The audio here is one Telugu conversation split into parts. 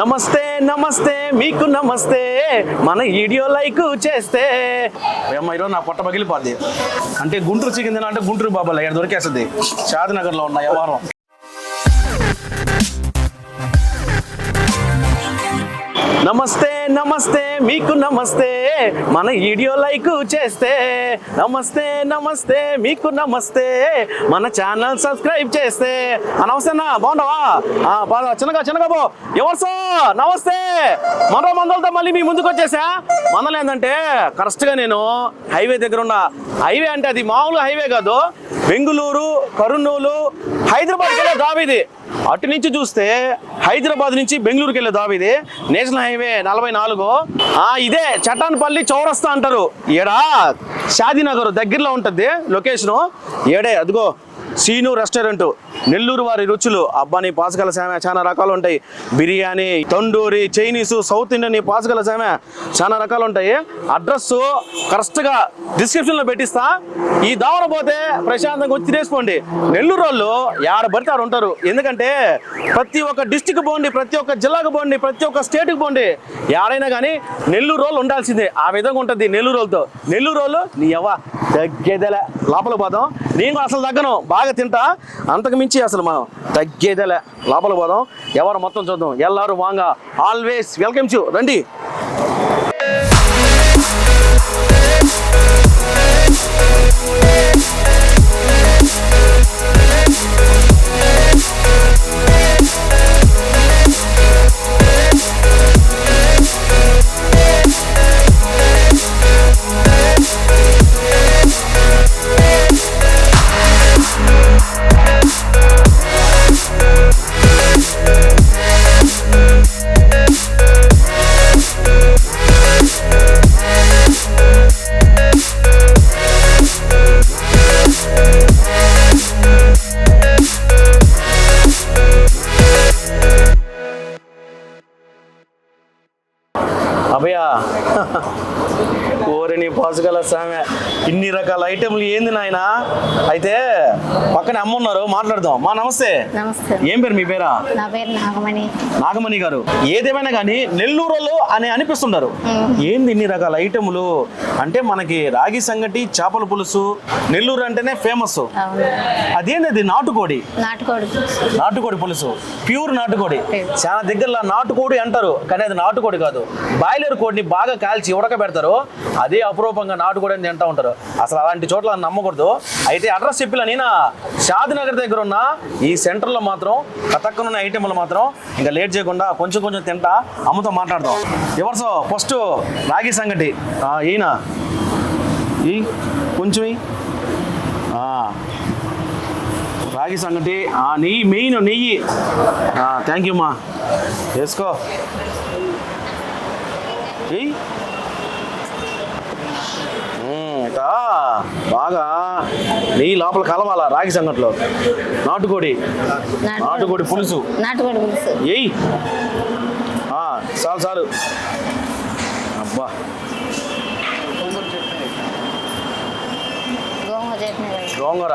నమస్తే నమస్తే మీకు నమస్తే మన వీడియో లైక్ చేస్తే. ఏమో ఈరోజు నా పొట్ట పగిలిపోద్ది. అంటే గుంటూరు చికెన్ తినా అంటే గుంటూరు బాబాలు ఇక్కడ దొరికేస్తుంది. షాద్నగర్లో ఉన్న వ్యవహారం. నమస్తే నమస్తే మీకు నమస్తే. మన వీడియో లైక్ చేస్తే నమస్తే నమస్తే మీకు నమస్తే. మన ఛానల్ సబ్స్క్రైబ్ చేస్తే. అనవసరనా నమస్తే అన్న బాగుండవా? బాగా చిన్నగా చిన్నగా బో ఎవరు సార్? నమస్తే. మరో మందులతో మళ్ళీ మీ ముందుకు వచ్చేసా? మందలు ఏంటంటే కరెక్ట్గా నేను హైవే దగ్గర ఉన్న హైవే అంటే అది మామూలు హైవే కాదు. బెంగళూరు కర్నూలు హైదరాబాద్కి వెళ్ళే దాబిది అటు నుంచి చూస్తే హైదరాబాద్ నుంచి బెంగళూరుకి వెళ్ళే దాబిది నేషనల్ హైవే నలభై నాలుగు. ఇదే చటాన్పల్లి చౌరస్తా అంటారు. ఏడా? షాదీనగర్ దగ్గరలో ఉంటుంది లొకేషను. ఏడే? అదిగో. Scene restaurant. నెల్లూరు వారి రుచులు అబ్బాని పాసగల సేమ చాలా రకాలు ఉంటాయి. Biryani tandoori Chinese south Indian నీ పాసగల సేమ చాలా రకాలు ఉంటాయి. అడ్రస్ కరెక్ట్గా డిస్క్రిప్షన్లో పెట్టిస్తా. ఈ దావన పోతే ప్రశాంతంగా వచ్చి తినేసుకోండి. నెల్లూరు వాళ్ళు యాడ పడితే ఆడ ఉంటారు. ఎందుకంటే ప్రతి ఒక్క డిస్టిక్ పోండి ప్రతి ఒక్క జిల్లాకు పోండి ప్రతి ఒక్క స్టేట్కి పోండి. ఆడైనా కానీ నెల్లూరు రోజులు ఉండాల్సిందే. ఆ విధంగా ఉంటుంది నెల్లూరు వాళ్ళతో. నెల్లూరు వాళ్ళు నీ ఎవ తగ్గేదేలా లోపల పోదాం. నేను అసలు తగ్గను. బాగా తింటా. అంతకు మించి అసలు మనం తగ్గేదేలే. లోపల పోదాం. ఎవరు మొత్తం చూద్దాం. ఎల్లారు వాంగ. ఆల్వేస్ వెల్కమ్ చూ రండి. పసుగల స్వామి ఇన్ని రకాల ఐటెంలు ఏంది నాయన? అయితే పక్కనే అమ్మ ఉన్నారు మాట్లాడదాం. మా నమస్తే. ఏం పేరు మీ పేరా? నా పేరు నాగమణి. నాగమణి గారు. ఏదేమైనా కానీ నెల్లూరులో అని అనిపిస్తుంటారు. ఏంది ఇన్ని రకాల ఐటెములు అంటే మనకి రాగి సంగటి చేపల పులుసు నెల్లూరు అంటేనే ఫేమస్. అదేంది అది నాటుకోడి. నాటుకోడి నాటుకోడి పులుసు. ప్యూర్ నాటుకోడి. చాలా దగ్గరలో నాటుకోడి అంటారు కానీ అది నాటుకోడి కాదు. బాయిలర్ కోడిని బాగా కాల్చి ఉడకబెడతారు. అదే అపురూపంగా నాటుకోడి అని తింటా ఉంటారు. అసలు అలాంటి చోట్ల నమ్మకూడదు. అయితే అడ్రస్ చెప్పిన నేను? షాద్ నగర్ దగ్గర ఉన్న ఈ సెంటర్లో మాత్రం కతక్కనున్న ఐటెంలు మాత్రం ఇంకా లేట్ చేయకుండా కొంచెం కొంచెం తింటా అమ్మతో మాట్లాడదాం. ఎవరు సో ఫస్ట్ రాగి సంగటి. ఈయన? ఈ? కొంచెం రాగి సంగటి ఆ నెయ్యి మెయిన్ నెయ్యి. థ్యాంక్ యూ మా. వేసుకో ఏయ్ మ్మ్, ఇటా బాగా నెయ్యి లోపల కలవాలా రాగి సంగట్లో? నాటుకోడి. నాటుకోడి పులుసు. నాటుకోడి పులుసు. ఏయ్. చాలు చాలు. అబ్బా. గోంగూర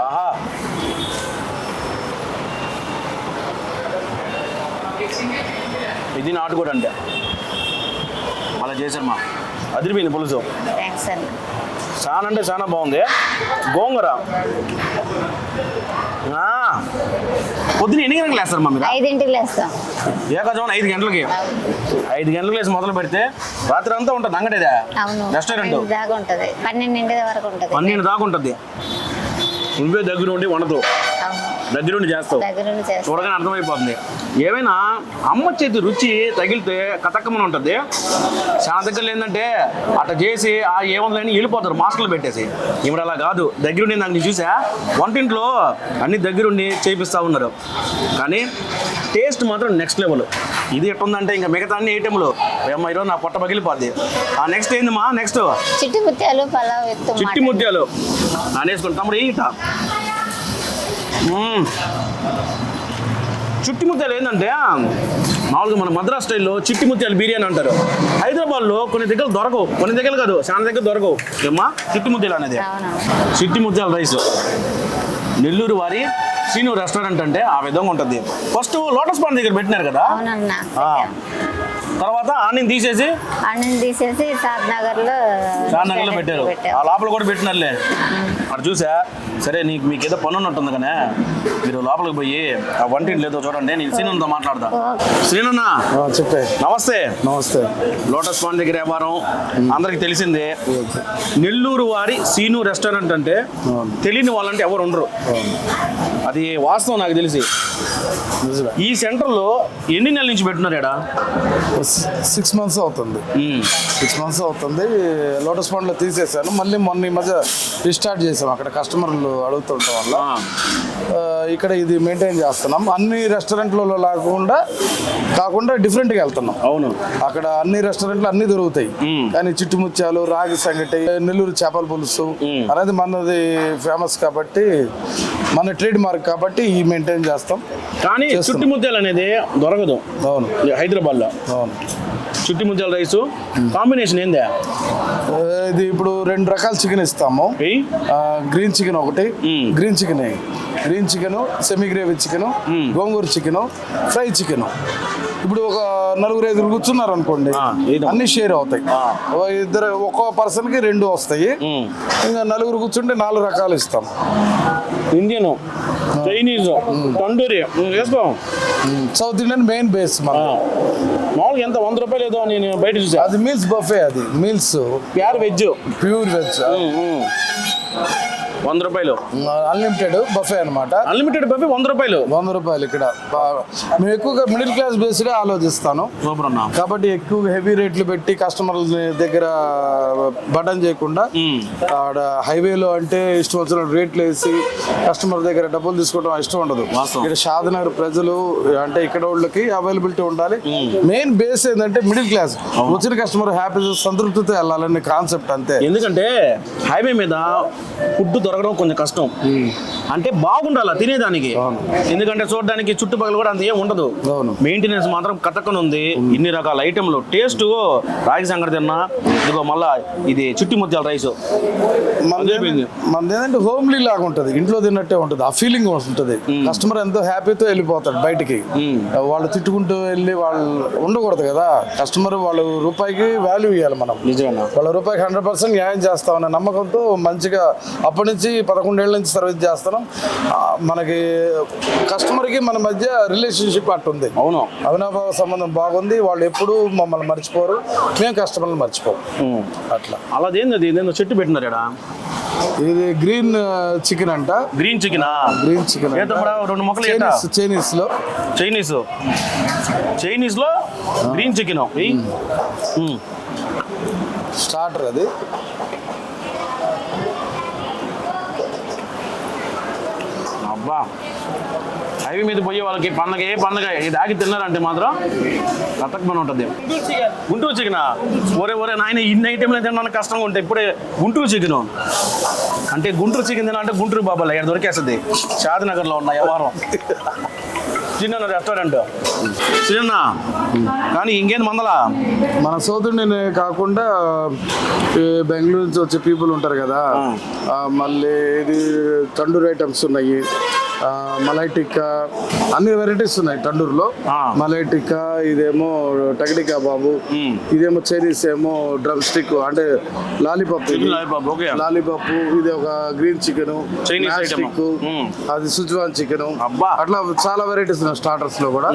ఆహా. ఇది నాటుకోడి అంటే అలా చేశారు మా. అదిరిపోయింది పులుసు. థ్యాంక్స్ అండి చాలా అంటే చాలా బాగుంది. గోంగూర. ఆ, పొద్దున ఎన్ని గంటలకు లేస్తారు మా మీరు? ఐదింటికి లేస్తాం. ఏకజామున ఐదు గంటలకి. ఐదు గంటలకు లేసి మొదలు పెడితే రాత్రి అంతా ఉంటుంది అంగడిదా? అవును. రెస్టారెంట్ ఐదు దాకా ఉంటుంది. పన్నెండింటి వరకు ఉంటుంది. పన్నెండు దాకా ఉంటుంది. నువ్వే దగ్గర ఉండి వండదు. అవును దగ్గర ఉండి చేస్తావు. దగ్గర చేస్తాం చూడగానే అర్థమైపోతుంది. ఏమైనా అమ్మ చేతి రుచి తగిలితే కతక్కమని ఉంటుంది. చాలా దగ్గరలో ఏంటంటే అట్లా చేసి ఆ ఏముందని వెళ్ళిపోతారు మాస్టర్లు పెట్టేసి. ఇప్పుడు అలా కాదు. దగ్గరుండి నాకు చూసా? వంటింట్లో అన్ని దగ్గరుండి చేపిస్తూ ఉన్నారు. కానీ టేస్ట్ మాత్రం నెక్స్ట్ లెవెల్. ఇది ఎట్టుందంటే ఇంకా మిగతా అన్ని ఐటెంలు ఏమో ఈరోజు నా పొట్ట పగిలిపోద్ది. ఆ నెక్స్ట్ ఏందమ్మా? నెక్స్ట్. చిట్టి ముత్యాలు పలావ్ చిట్టి ముత్యాలు. ఈట మ్మ్. చిట్టి ముత్యాలు ఏంటంటే మామూలుగా మన మద్రాస్ స్టైల్లో చిట్టి ముత్యాలు బిర్యానీ అంటారు. హైదరాబాద్లో కొన్ని దగ్గర దొరకవు. కొన్ని దగ్గర కాదు చాలా దగ్గర దొరకవు. ఏమ్మా? చిట్టి ముత్యాలు అనేది. చిట్టి ముత్యాల రైస్. నెల్లూరు వారి సీను రెస్టారెంట్ అంటే ఆ విధంగా ఉంటుంది. ఫస్ట్ లోటస్ పాండ్ దగ్గర పెట్టినారు కదా. తర్వాత ఆనిని తీసేసి అన్నం తీసేసి లో పెట్టారు. ఆ లోపల కూడా పెట్టినారులే. అక్కడ చూసా? సరే నీకు మీకు ఏదో పని ఉన్నట్టుంది కానీ మీరు లోపలికి పోయి ఆ వంటింటి లేదో చూడండి నేను శ్రీనన్నతో మాట్లాడతా. శ్రీనన్న ఆ, చెప్పే. నమస్తే. నమస్తే. లోటస్ పాండ్ దగ్గర వ్యాపారం అందరికి తెలిసిందే. నెల్లూరు వారి సీను రెస్టారెంట్ అంటే. తెలియని వాళ్ళంటే ఎవరు ఉండరు. అది వాస్తవం నాకు తెలిసి. ఈ సెంటర్లో ఎన్ని నెలల నుంచి పెట్టున్నారు ఎడా సిక్స్ మంత్స్ అవుతుంది. సిక్స్ మంత్స్ అవుతుంది. లోటస్ పాండ్లో తీసేసాను. మళ్ళీ మొన్న ఈ మధ్య రీస్టార్ట్ చేసాం అక్కడ కస్టమర్లు అడుగుతుండటం వల్ల. ఆ, ఇక్కడ ఇది మెయింటైన్ చేస్తున్నాం. అన్ని రెస్టారెంట్లలో లాకుండా కాకుండా డిఫరెంట్గా వెళ్తున్నాం. అవును. అక్కడ అన్ని రెస్టారెంట్లు అన్ని దొరుకుతాయి. మ్మ్. కానీ చిట్టుముత్యాలు రాగి సంగటి నెల్లూరు చేపల పులుసు మ్మ్. అనేది మనది ఫేమస్ కాబట్టి మన ట్రేడ్ మార్క్ కాబట్టి ఈ మెయింటైన్ చేస్తాం. కానీ చేస్తున్నాం. చుట్టి ముత్యాలు అనేది దొరకదు. అవును. హైదరాబాద్లో. అవును. చుట్టి ముత్యాల రైస్. కాంబినేషన్ ఏందే? ఇది ఇప్పుడు రెండు రకాల చికెన్ ఇస్తాము. గ్రీన్ చికెన్ ఒకటి. Green chicken. Green chicken semi gravy chicken. Gongura chicken fry chicken. ఇప్పుడు ఒక నలుగురు ఐదుగురు కూర్చున్నారు అనుకోండి. అన్ని షేర్ అవుతాయి. ఇద్దరు ఒక్కో పర్సన్కి రెండు వస్తాయి. ఇంకా నలుగురు కూర్చుంటే నాలుగు రకాలు ఇస్తాం. ఇండియన్ చైనీస్ తండూరి వేసుకోం సౌత్ ఇండియన్ మెయిన్ బేస్ మామూలుగా ఎంత వంద రూపాయలు ఏదో నేను బయట చూసా. అది మీల్స్ బఫే అది meals. Pure veg. Pure veg. వంద రూపాయలు. అన్లిమిటెడ్ బఫే అన్నమాట. అన్లిమిటెడ్ బఫే వంద రూపాయలు. వంద రూపాయలు ఇక్కడ. మేము ఎక్కువగా మిడిల్ క్లాస్ బేస్గా ఆలోచిస్తాను. సూపర్ అన్న. కాబట్టి ఎక్కువ హెవీ రేట్లు పెట్టి కస్టమర్ల దగ్గర బటన్ చేయకుండా. ఆడ హైవేలో అంటే ఇష్టం వచ్చిన రేట్లు వేసి కస్టమర్ దగ్గర డబ్బులు తీసుకోవడం ఇష్టం ఉండదు. ఇక్కడ షాదనగర్ ప్రజలు అంటే ఇక్కడ వాళ్ళకి అవైలబిలిటీ ఉండాలి. మెయిన్ బేస్ ఏంటంటే మిడిల్ క్లాస్ వచ్చిన కస్టమర్ హ్యాపీ సంతృప్తితో వెళ్ళాలనే కాన్సెప్ట్ అంతే. ఎందుకంటే హైవే మీద ఫుడ్ திறக்கணும் கொஞ்சம் கஷ்டம். అంటే బాగుండాలి తినేదానికి. ఎందుకంటే చూడడానికి చుట్టుపక్కల కూడా అంత ఏం ఉండదు. మెయింటెనెన్స్ మాత్రం కథక్కన ఉంది ఇన్ని రకాల ఐటెంలు టేస్ట్ రాగి సంగటి తిన్నా ఇదిగో మళ్ళా ఇది చుట్టి ముత్యాల రైస్. మనది ఏంటంటే హోమ్లీ లాగా ఉంటుంది. ఇంట్లో తిన్నట్టే ఉంటుంది. ఆ ఫీలింగ్ ఉంటుంది కస్టమర్ ఎంతో హ్యాపీతో వెళ్ళిపోతాడు బయటికి. వాళ్ళు తిట్టుకుంటూ వెళ్ళి వాళ్ళు ఉండకూడదు కదా. కస్టమర్ వాళ్ళు రూపాయికి వాల్యూ ఇవ్వాలి మనం. నిజమేనా? వాళ్ళ రూపాయికి హండ్రెడ్ పర్సెంట్ న్యాయం చేస్తామనే నమ్మకంతో మంచిగా అప్పటి నుంచి పదకొండేళ్ళ నుంచి సర్వీస్ చేస్తున్నాం. ఆ, మనకి కస్టమర్కి మన మధ్య రిలేషన్షిప్ అట్టుంది అవును. అవినాభావ సంబంధం బాగుంది. వాళ్ళు ఎప్పుడూ మమ్మల్ని మర్చిపోరు. మేము కస్టమర్ని మర్చిపోరు. అట్లా. అలా అది? ఇదేందో చెట్టు పెట్టినారు ఇక్కడ ఇది గ్రీన్ చికెన్ అంట. గ్రీన్ చికెనా? గ్రీన్ చికెన్ రెండు మొక్కలు చైనీస్లో చైనీస్. చైనీస్లో గ్రీన్ చికెన్. స్టార్టర్ అది. అబ్బా. హైవే మీద పోయే వాళ్ళకి పండగ ఏ పండగ? ఇది ఆగి తిన్నారంటే మాత్రం కథకమని ఉంటుంది. గుంటూరు చికెన్. ఒరే ఒరే నాయన ఇన్ని ఐటెంలు తినడానికి కష్టంగా ఉంటాయి ఇప్పుడే గుంటూరు చికెన్. అంటే గుంటూరు చికెన్ తినాలంటే గుంటూరు బాబాలు ఇక్కడ దొరికేస్తుంది? షాద్నగర్లో ఉన్న వ్యవహారం. చిన్న రెస్టారెంట్. చిన్న కానీ ఇంకేం మందలా? మన సౌత్ ఇండియన్ కాకుండా ఈ బెంగళూరు నుంచి వచ్చే పీపుల్ ఉంటారు కదా ఆ, మళ్ళీ ఇది తండూరు ఐటమ్స్ ఉన్నాయి. మలై టిక్కా అన్ని వెరైటీస్ ఉన్నాయి తండూరులో. మలై టిక్కా ఇదేమో టగడికా బాబు. ఇదేమో చైనీస్ ఏమో డ్రమ్ స్టిక్ అంటే లాలీపాప్ లాలీపాప్, ఇది ఒక గ్రీన్ చికెన్. మ్మ్. అది సుజ్వాన్ చికెన్. అబ్బా. అట్లా చాలా వెరైటీస్ ఉన్నాయి స్టార్టర్స్లో కూడా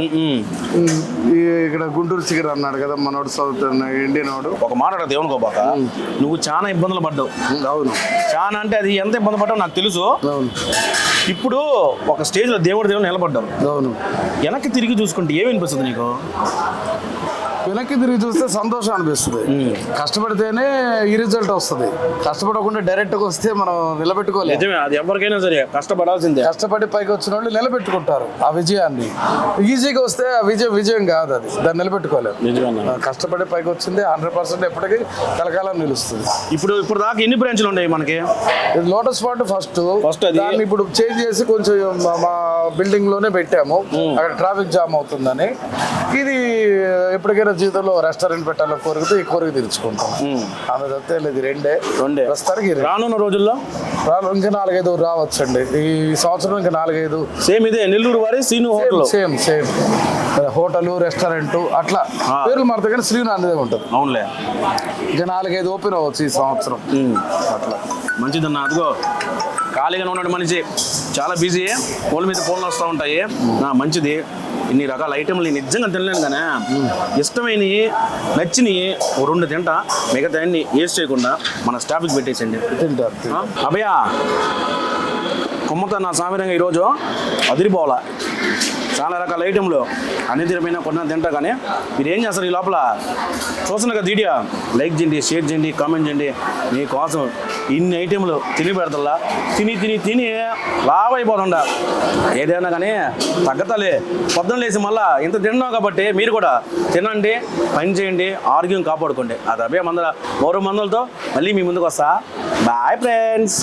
ఇక్కడ గుంటూరు చికెన్ అన్నాడు కదా మనోడు సౌత్ ఇండియన్ వాడు. ఒక మాట ఏమనుకోబాక నువ్వు చాలా ఇబ్బందులు పడ్డావు. అవును. చాలా అంటే అది ఎంత ఇబ్బంది పడ్డావు నాకు తెలుసు. ఇప్పుడు ఒక స్టేజ్లో దేవుడు దేవుడు నిలబడ్డావు అవును. వెనక్కి తిరిగి చూసుకుంటే ఏమనిపిస్తుంది నీకు? వెనక్కి తిరిగి చూస్తే సంతోషం అనిపిస్తుంది. కష్టపడితేనే ఈ రిజల్ట్ వస్తుంది. కష్టపడకుండా డైరెక్ట్గా వస్తే మనం నిలబెట్టుకోలేదు నిజమే అది ఎవరికైనా సరే కష్టపడాల్సిందే. కష్టపడి పైకి వచ్చిన వాళ్ళు నిలబెట్టుకుంటారు ఆ విజయాన్ని. ఈజీగా వస్తే ఆ విజయం విజయం కాదు అది. దాన్ని ఆ కష్టపడి పైకి వచ్చింది హండ్రెడ్ పర్సెంట్ ఎప్పటికీ కలకాలం నిలుస్తుంది. ఇప్పుడు ఇప్పుడు దాకా ఎన్ని బ్రాంచ్లు ఉన్నాయి మనకి? Lotus pot first. అది- దాన్ని ఇప్పుడు చేంజ్ చేసి కొంచెం మా- మా బిల్డింగ్లోనే పెట్టాము. అక్కడ ట్రాఫిక్ జామ్ అవుతుందని. ఇది ఎప్పటికైనా జీవితంలో రెస్టారెంట్ పెట్టాలని కోరికతో ఈ కోరిక తీర్చుకుంటాం. ఆమె తప్పితే లేదు రెండే. రెండే. ప్రస్తుతానికి. రానున్న రోజుల్లో? రాను ఇంకా నాలుగైదు రావచ్చండి. ఈ సంవత్సరం ఇంకా నాలుగైదు. సేమ్ ఇదే నెల్లూరు వారి Seenu hotel. Same same. Hotel restaurant అట్లా. ఆ. పేర్లు మారుతాయి కానీ శ్రీను అనేది ఉంటుంది. అవునులే. ఇంకా నాలుగైదు ఓపెన్ అవ్వచ్చు ఈ సంవత్సరం. అట్లా. మంచిదన్న అదిగో. ఖాళీగా ఉన్నాడు మనిషి. చాలా బిజీ. ఫోన్ మీద ఫోన్లు వస్తూ ఉంటాయి. ఆ, మంచిది. ఇన్ని రకాల ఐటెంలు నేను నిజంగా తినలేను కానీ ఇష్టమైనవి నచ్చినవి ఓ రెండు తింటా మిగతా అన్ని వేస్ట్ చేయకుండా మన స్టాఫ్కి పెట్టేసండి తింటారు. అభయ కొమ్మతో నా సామిరంగా ఈరోజు అదిరిపోవాలా? చాలా రకాల ఐటెంలు అన్ని తినపోయినా కొన్ని తింటా కానీ మీరు ఏం చేస్తారు ఈ లోపల? చూస్తున్న కదా వీడియో లైక్ చేయండి షేర్ చేయండి కామెంట్ చేయండి. మీకోసం ఇన్ని ఐటెంలు తిని పెడతల్లా. తిని తిని తిని లావ్ అయిపోతుండ ఏదైనా కానీ తగ్గతలే. పొద్దున లేచి మళ్ళా ఇంత తిన్నాం కాబట్టి మీరు కూడా తినండి పని చేయండి ఆరోగ్యం కాపాడుకోండి. ఆ అభయ మందుల మరో మందులతో మళ్ళీ మీ ముందుకు వస్తా బాయ్ ఫ్రెండ్స్